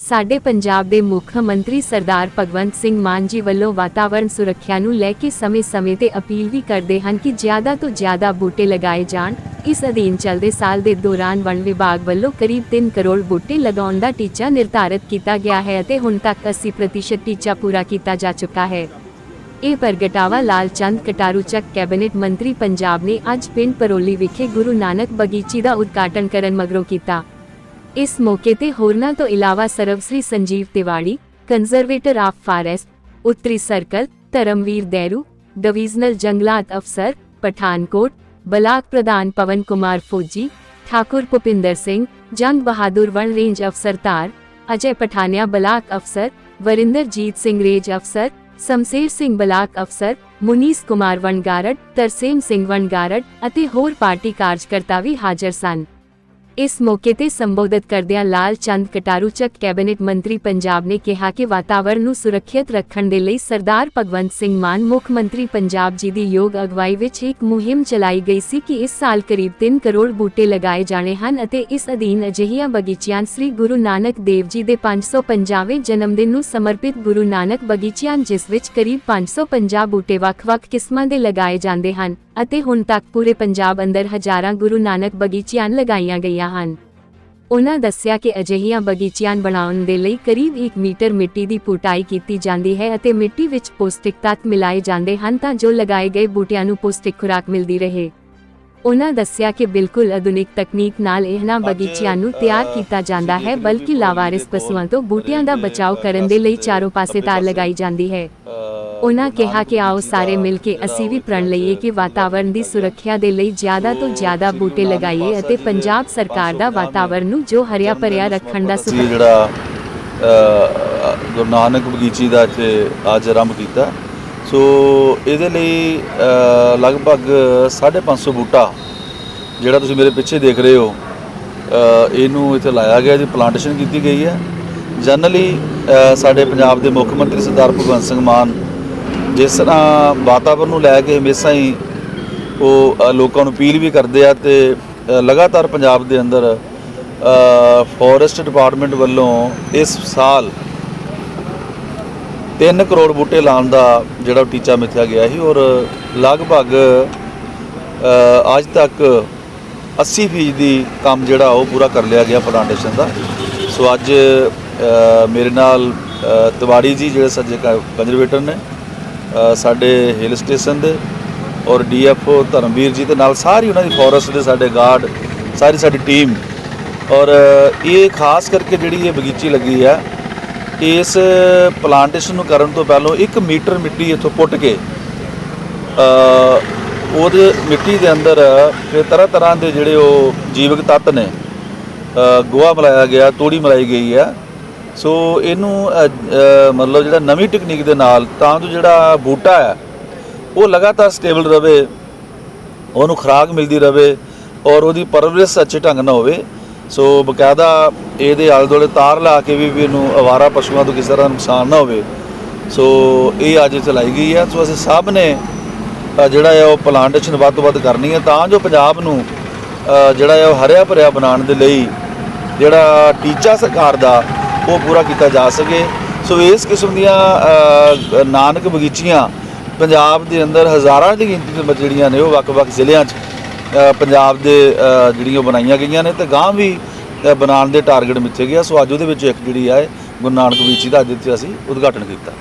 ਸਾਡੇ ਪੰਜਾਬ ਦੇ ਮੁੱਖ ਮੰਤਰੀ ਸਰਦਾਰ ਭਗਵੰਤ ਸਿੰਘ ਮਾਨ ਜੀ ਵੱਲੋਂ ਵਾਤਾਵਰਣ ਸੁਰੱਖਿਆ ਨੂੰ ਲੈ ਕੇ ਸਮੇਂ-ਸਮੇਂ ਤੇ ਅਪੀਲ ਵੀ ਕਰਦੇ ਹਨ ਕਿ ਜ਼ਿਆਦਾ ਤੋਂ ਜ਼ਿਆਦਾ ਬੂਟੇ ਲਗਾਏ ਜਾਣ। ਇਸ ਅਧੀਨ ਚੱਲਦੇ ਸਾਲ ਦੇ ਦੌਰਾਨ ਵਣ ਵਿਭਾਗ ਵੱਲੋਂ ਕਰੀਬ 3 ਕਰੋੜ ਬੂਟੇ ਲਗਾਉਣ ਦਾ ਟੀਚਾ ਨਿਰਧਾਰਤ ਕੀਤਾ ਗਿਆ ਹੈ ਅਤੇ ਹੁਣ ਤੱਕ 80% ਟੀਚਾ ਪੂਰਾ ਕੀਤਾ ਜਾ ਚੁੱਕਾ ਹੈ। ਇਹ ਪ੍ਰਗਟਾਵਾ ਲਾਲ ਚੰਦ ਕਟਾਰੂ ਚੱਕ ਕੈਬਨਿਟ ਮੰਤਰੀ ਪੰਜਾਬ ਨੇ ਅੱਜ ਪਿੰਡ ਪਰੋਲੀ ਵਿਖੇ ਗੁਰੂ ਨਾਨਕ ਬਗੀਚੀ ਦਾ ਉਦਘਾਟਨ ਕਰਨ ਮਗਰੋਂ ਕੀਤਾ। ਇਸ ਮੌਕੇ ਤੇ ਹੋਰਨਾਂ ਤੋਂ ਇਲਾਵਾ Sarvashri Sanjeev Tiwari conservator of forest ਉੱਤਰੀ ਸਰਕਲ, ਧਰਮਵੀਰ ਦੇਰੂ ਡਿਵੀਜ਼ਨਲ ਜੰਗਲਾਤ ਅਫਸਰ, ਪਠਾਨਕੋਟ, ਬਲਾਕ ਪ੍ਰਧਾਨ ਪਵਨ ਕੁਮਾਰ ਫੌਜੀ, ਠਾਕੁਰ ਭੁਪਿੰਦਰ ਸਿੰਘ, ਜੰਗ ਬਹਾਦਰ ਵਣ ਰੇਂਜ ਅਫਸਰ ਤਾਰ ਅਜੇ ਪਠਾਨਿਆ ਬਲਾਕ ਅਫਸਰ, ਵਰਿੰਦਰਜੀਤ ਸਿੰਘ ਰੇਂਜ ਅਫਸਰ, ਸਮਸੇਰ ਸਿੰਘ ਬਲਾਕ ਅਫਸਰ, ਮੁਨੀਸ ਕੁਮਾਰ ਵਣਗਾਰਡ ਤਰਸੇਮ ਸਿੰਘ ਵਣਗਾਰਡ ਅਤੇ ਹੋਰ ਪਾਰਟੀ ਕਾਰਜਕਰਤਾ ਵੀ ਹਾਜ਼ਰ ਸਨ। ਇਸ ਮੌਕੇ ਤੇ ਸੰਬੋਧਿਤ ਕਰਦਿਆਂ ਲਾਲ ਚੰਦ ਕਟਾਰੂ ਚੱਕ ਕੈਬਨਿਟ ਮੰਤਰੀ ਪੰਜਾਬ ਨੇ ਕਿਹਾ ਕਿ ਵਾਤਾਵਰਣ ਨੂੰ ਸੁਰੱਖਿਅਤ ਰੱਖਣ ਦੇ ਲਈ ਸਰਦਾਰ ਭਗਵੰਤ ਸਿੰਘ ਮਾਨ ਮੁੱਖ ਮੰਤਰੀ ਪੰਜਾਬ ਜੀ ਦੀ ਯੋਗ ਅਗਵਾਈ ਵਿੱਚ ਇੱਕ ਮੁਹਿੰਮ ਚਲਾਈ ਗਈ ਸੀ ਕਿ ਇਸ ਸਾਲ ਕਰੀਬ 3 ਕਰੋੜ ਬੂਟੇ ਲਗਾਏ ਜਾਣੇ ਹਨ ਅਤੇ ਇਸ ਅਧੀਨ ਅਜਿਹੀਆਂ ਬਗੀਚੀਆਂ ਸ੍ਰੀ ਗੁਰੂ ਨਾਨਕ ਦੇਵ ਜੀ ਦੇ 550ਵੇਂ ਜਨਮ ਦਿਨ ਨੂੰ ਸਮਰਪਿਤ ਗੁਰੂ ਨਾਨਕ ਬਗੀਚੀਆਂ ਜਿਸ ਵਿੱਚ ਕਰੀਬ 550 ਬੂਟੇ ਵੱਖ-ਵੱਖ ਕਿਸਮਾਂ ਦੇ ਲਗਾਏ ਜਾਂਦੇ ਹਨ। ਅਤੇ ਹੁਣ ਤੱਕ ਪੂਰੇ ਪੰਜਾਬ ਅੰਦਰ ਹਜ਼ਾਰਾਂ ਗੁਰੂ ਨਾਨਕ ਬਗੀਚੀਆਂ ਲਗਾਈਆਂ ਗਈਆਂ ਹਨ। ਉਹਨਾਂ ਦੱਸਿਆ ਕਿ ਅਜਿਹੀਆਂ ਬਗੀਚੀਆਂ ਬਣਾਉਣ ਦੇ ਲਈ ਕਰੀਬ 1 ਮੀਟਰ ਮਿੱਟੀ ਦੀ ਪੁਟਾਈ ਕੀਤੀ ਜਾਂਦੀ ਹੈ ਅਤੇ ਮਿੱਟੀ ਵਿੱਚ ਪੌਸ਼ਟਿਕ ਤੱਤ ਮਿਲਾਏ ਜਾਂਦੇ ਹਨ ਤਾਂ ਜੋ ਲਗਾਏ ਗਏ ਬੂਟਿਆਂ ਨੂੰ ਪੌਸ਼ਟਿਕ ਖੁਰਾਕ ਮਿਲਦੀ ਰਹੇ। ਉਹਨਾਂ ਦੱਸਿਆ ਕਿ ਬਿਲਕੁਲ ਆਧੁਨਿਕ ਤਕਨੀਕ ਨਾਲ ਇਹਨਾਂ ਬਗੀਚਿਆਂ ਨੂੰ ਤਿਆਰ ਕੀਤਾ ਜਾਂਦਾ ਹੈ ਬਲਕਿ ਲਾਵਾਰਿਸ ਪਸ਼ੂਆਂ ਤੋਂ ਬੂਟਿਆਂ ਦਾ ਬਚਾਅ ਕਰਨ ਦੇ ਲਈ ਚਾਰੋਂ ਪਾਸੇ ਤਾਰ ਲਗਾਈ ਜਾਂਦੀ ਹੈ। ਉਹਨਾਂ ਕਿਹਾ ਕਿ ਆਓ ਸਾਰੇ ਮਿਲ ਕੇ ਅਸੀਂ ਵੀ ਪ੍ਰਣ ਲਈਏ ਕਿ ਵਾਤਾਵਰਣ ਦੀ ਸੁਰੱਖਿਆ ਦੇ ਲਈ ਜ਼ਿਆਦਾ ਤੋਂ ਜ਼ਿਆਦਾ ਬੂਟੇ ਲਗਾਈਏ ਅਤੇ ਪੰਜਾਬ ਸਰਕਾਰ ਦਾ ਵਾਤਾਵਰਣ ਨੂੰ ਜੋ ਹਰਿਆ ਭਰਿਆ ਰੱਖਣ ਦਾ ਸੁਪਨਾ ਜਿਹੜਾ ਗੁਰੂ ਨਾਨਕ ਬਗੀਚੀ ਦਾ ਇੱਥੇ ਅੱਜ ਆਰੰਭ ਕੀਤਾ। ਸੋ ਇਹਦੇ ਲਈ ਅ, ਲਗਭਗ 550 ਬੂਟਾ ਜਿਹੜਾ ਤੁਸੀਂ ਮੇਰੇ ਪਿੱਛੇ ਦੇਖ ਰਹੇ ਹੋ ਇਹਨੂੰ ਇੱਥੇ ਲਾਇਆ ਗਿਆ ਜੀ ਪਲਾਂਟੇਸ਼ਨ ਕੀਤੀ ਗਈ ਹੈ। ਜਨਰਲੀ ਸਾਡੇ ਪੰਜਾਬ ਦੇ ਮੁੱਖ ਮੰਤਰੀ ਸਰਦਾਰ ਭਗਵੰਤ ਸਿੰਘ ਮਾਨ ਜਿਸ ਤਰ੍ਹਾਂ ਵਾਤਾਵਰਣ ਨੂੰ ਲੈ ਕੇ ਹਮੇਸ਼ਾ ਹੀ ਉਹ ਲੋਕਾਂ ਨੂੰ ਅਪੀਲ ਵੀ ਕਰਦੇ ਆ ਤੇ ਲਗਾਤਾਰ ਪੰਜਾਬ ਦੇ ਅੰਦਰ ਫੋਰੈਸਟ ਡਿਪਾਰਟਮੈਂਟ ਵੱਲੋਂ ਇਸ ਸਾਲ 3 ਕਰੋੜ ਬੂਟੇ ਲਾਉਣ ਦਾ ਜਿਹੜਾ ਉਹ ਟੀਚਾ ਮਿੱਥਿਆ ਗਿਆ ਸੀ ਔਰ ਲਗਭਗ ਅੱਜ ਤੱਕ 80% ਫੀਸਦੀ ਕੰਮ ਜਿਹੜਾ ਉਹ ਪੂਰਾ ਕਰ ਲਿਆ ਗਿਆ ਪਲਾਂਟੇਸ਼ਨ ਦਾ। ਸੋ ਅੱਜ ਮੇਰੇ ਨਾਲ ਤਿਵਾੜੀ ਜੀ ਜਿਹੜੇ ਸੱਜੇ ਕੰਜ਼ਰਵੇਟਰ ਨੇ ਸਾਡੇ ਹਿਲ ਸਟੇਸ਼ਨ ਦੇ ਔਰ ਡੀਐਫਓ ਧਰਮਵੀਰ ਜੀ ਦੇ ਨਾਲ ਸਾਰੀ ਉਹਨਾਂ ਦੀ ਫੋਰੈਸਟ ਦੇ ਸਾਡੇ ਗਾਰਡ ਸਾਰੀ ਸਾਡੀ ਟੀਮ ਔਰ ਇਹ ਖਾਸ ਕਰਕੇ ਜਿਹੜੀ ਇਹ ਬਗੀਚੀ ਲੱਗੀ ਹੈ ਇਸ ਪਲਾਂਟੇਸ਼ਨ ਨੂੰ ਕਰਨ ਤੋਂ ਪਹਿਲਾਂ 1 ਮੀਟਰ ਮਿੱਟੀ ਇੱਥੋਂ ਪੁੱਟ ਕੇ ਉਹਦੇ ਮਿੱਟੀ ਦੇ ਅੰਦਰ ਫਿਰ ਤਰ੍ਹਾਂ ਤਰ੍ਹਾਂ ਦੇ ਜਿਹੜੇ ਉਹ ਜੀਵਕ ਤੱਤ ਨੇ ਅ, ਗੋਹਾ ਮਿਲਾਇਆ ਗਿਆ ਤੂੜੀ ਮਿਲਾਈ ਗਈ ਹੈ ਸੋ ਇਹਨੂੰ ਮਤਲਬ ਜਿਹੜਾ ਨਵੀਂ ਟੈਕਨੀਕ ਦੇ ਨਾਲ ਤਾਂ ਜੋ ਜਿਹੜਾ ਬੂਟਾ ਹੈ, ਉਹ ਲਗਾਤਾਰ ਸਟੇਬਲ ਰਵੇ ਉਹਨੂੰ ਖੁਰਾਕ ਮਿਲਦੀ ਰਵੇ ਔਰ ਉਹਦੀ ਪਰਵਰਿਸ਼ ਅੱਛੇ ਢੰਗ ਨਾਲ ਹੋਵੇ। ਸੋ ਬਕਾਇਦਾ ਇਹਦੇ ਆਲੇ ਦੁਆਲੇ ਤਾਰ ਲਾ ਕੇ ਵੀ ਇਹਨੂੰ ਅਵਾਰਾ ਪਸ਼ੂਆਂ ਤੋਂ ਕਿਸੇ ਤਰ੍ਹਾਂ ਨੁਕਸਾਨ ਨਾ ਹੋਵੇ। ਸੋ ਇਹ ਅੱਜ ਚਲਾਈ ਗਈ ਹੈ। ਸੋ ਅਸੀਂ ਸਭ ਨੇ ਜਿਹੜਾ ਹੈ ਉਹ ਪਲਾਂਟੇਸ਼ਨ ਵੱਧ ਤੋਂ ਵੱਧ ਕਰਨੀ ਹੈ ਤਾਂ ਜੋ ਪੰਜਾਬ ਨੂੰ ਜਿਹੜਾ ਹੈ ਉਹ ਹਰਿਆ ਭਰਿਆ ਬਣਾਉਣ ਦੇ ਲਈ ਜਿਹੜਾ ਟੀਚਾ ਸਰਕਾਰ ਦਾ ਉਹ ਪੂਰਾ ਕੀਤਾ ਜਾ ਸਕੇ। ਸੋ ਇਸ ਕਿਸਮ ਦੀਆਂ ਨਾਨਕ ਬਗੀਚੀਆਂ ਪੰਜਾਬ ਦੇ ਅੰਦਰ ਹਜ਼ਾਰਾਂ ਦੀ ਗਿਣਤੀ ਦੇ ਜਿਹੜੀਆਂ ਨੇ, ਉਹ ਵੱਖ-ਵੱਖ ਜ਼ਿਲ੍ਹਿਆਂ 'ਚ ਪੰਜਾਬ ਦੇ ਜਿਹੜੀਆਂ ਉਹ ਬਣਾਈਆਂ ਗਈਆਂ ਨੇ ਤੇ ਗਾਂ ਵੀ ਬਣਾਉਣ ਦੇ ਟਾਰਗੇਟ ਮਿੱਥੇ ਗਿਆ ਸੋ ਅੱਜ ਉਹਦੇ ਵਿੱਚ ਇੱਕ ਜਿਹੜੀ ਹੈ ਗੁਰੂ ਨਾਨਕ ਬਗੀਚੀ ਦਾ ਅੱਜ ਇੱਥੇ ਅਸੀਂ ਉਦਘਾਟਨ ਕੀਤਾ।